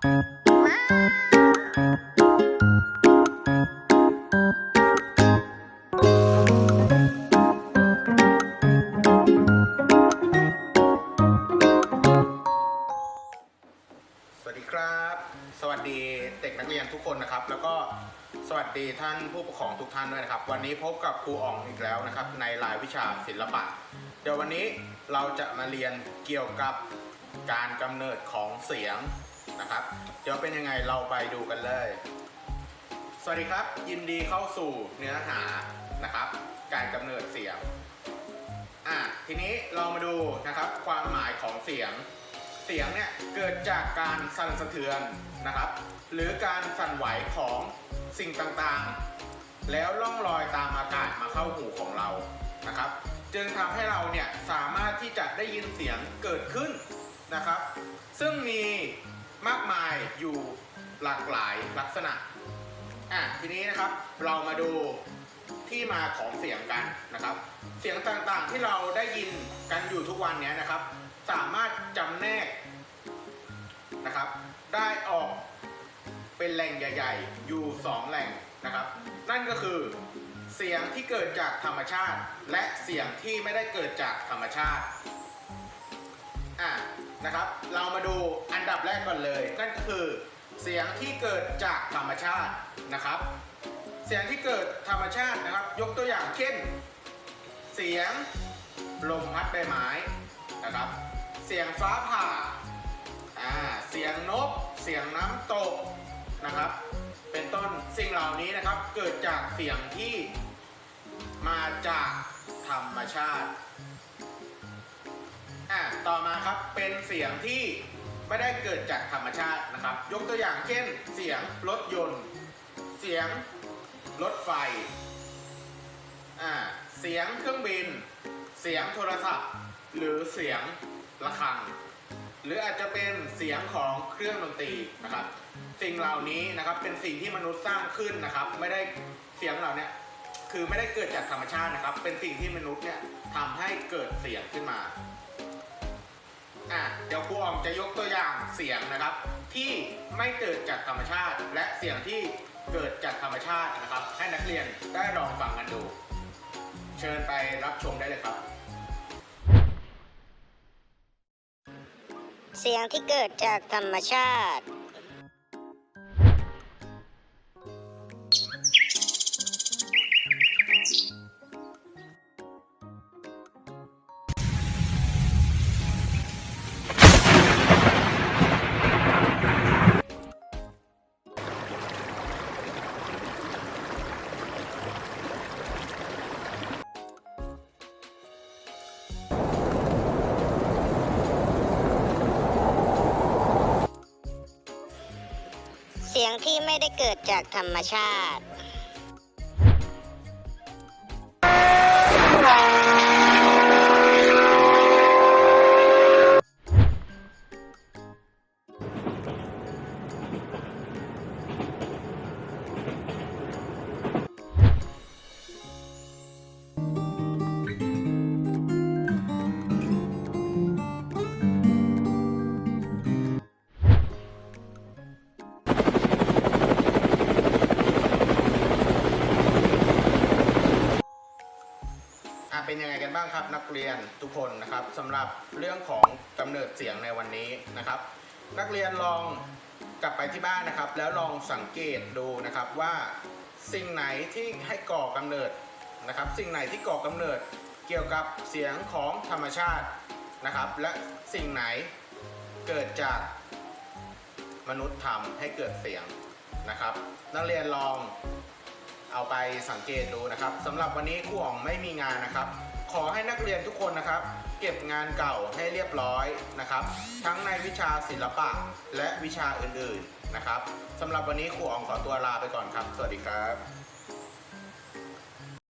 สวัสดีครับ สวัสดีเด็กนักเรียนทุกคนนะครับ แล้วก็สวัสดีท่านผู้ปกครองทุกท่านด้วยนะครับ วันนี้พบกับครูอ๋องอีกแล้วนะครับ ในรายวิชาศิลปะ เดี๋ยววันนี้เราจะมาเรียนเกี่ยวกับการกำเนิดของเสียง นะครับ เดี๋ยวเป็นยังไงเราไปดูกันเลย สวัสดีครับ ยินดีเข้าสู่เนื้อหานะครับ การกำเนิดเสียงอะทีนี้เรามาดูนะครับความหมายของเสียง เสียงเนี่ยเกิดจากการสั่นสะเทือนนะครับ หรือการสั่นไหวของสิ่งต่างๆ แล้วล่องลอยตามอากาศมาเข้าหูของเรานะครับ จึงทำให้เราเนี่ยสามารถที่จะได้ยินเสียงเกิดขึ้นนะครับ ซึ่งมี มากมายอยู่หลากหลายลักษณะอะทีนี้นะครับเรามาดูที่มาของเสียงกันนะครับ เสียงต่างๆที่เราได้ยินกันอยู่ทุกวันนี้นะครับ สามารถจำแนกนะครับ ได้ออกเป็นแหล่งใหญ่ ๆ อยู่ 2 แหล่งนะครับ นั่นก็คือเสียงที่เกิดจากธรรมชาติ และเสียงที่ไม่ได้เกิดจากธรรมชาติ นะครับ เรามาดูอันดับแรกก่อนเลยนั่นก็คือ เสียงที่เกิดจากธรรมชาตินะครับ เสียงที่เกิดธรรมชาตินะครับ ยกตัวอย่างเช่น เสียงลมพัดใบไม้นะครับ เสียงฟ้าผ่าอ่าเสียงนก เสียงน้ำตกนะครับ เป็นต้นสิ่งเหล่านี้นะครับ เกิดจากเสียงที่มาจากธรรมชาติ อ่าต่อมาครับเป็นเสียงที่ไม่ได้เกิดจากธรรมชาตินะครับ ยกตัวอย่างเช่น เสียงรถยนต์ เสียงรถไฟอ่าเสียงเครื่องบิน เสียงโทรศัพท์ หรือเสียงระฆัง หรืออาจจะเป็นเสียงของเครื่องดนตรีนะครับ สิ่งเหล่านี้นะครับเป็นสิ่งที่มนุษย์สร้างขึ้นนะครับ ไม่ได้เสียงเหล่านี้คือไม่ได้เกิดจากธรรมชาตินะครับ เป็นสิ่งที่มนุษย์เนี่ยทำให้เกิดเสียงขึ้นมา เดี๋ยวครูออมจะยกตัวอย่างเสียงนะครับ ที่ไม่เกิดจากธรรมชาติ และเสียงที่เกิดจากธรรมชาตินะครับ ให้นักเรียนได้ลองฟังกันดู เชิญไปรับชมได้เลยครับ เสียงที่เกิดจากธรรมชาติ สียงที่ไม่ได้เกิดจากธรรมชาติ เป็นยังไงกันบ้างครับ นักเรียนทุกคนนะครับสำหรับเรื่องของกำเนิดเสียงในวันนี้นะครับ นักเรียนลองกลับไปที่บ้านนะครับ แล้วลองสังเกตดูนะครับว่าสิ่งไหนที่ให้ก่อกำเนิดนะครับ สิ่งไหนที่ก่อกำเนิดเกี่ยวกับเสียงของธรรมชาตินะครับ และสิ่งไหนเกิดจากมนุษย์ทำให้เกิดเสียงนะครับ นักเรียนลอง เอาไปสังเกตดูนะครับสำหรับวันนี้ครูอ๋องไม่มีงานนะครับ ขอให้นักเรียนทุกคนนะครับ เก็บงานเก่าให้เรียบร้อยนะครับ ทั้งในวิชาศิลปะและวิชาอื่นๆนะครับสำหรับวันนี้ครูอ๋องขอตัวลาไปก่อนครับ สวัสดีครับ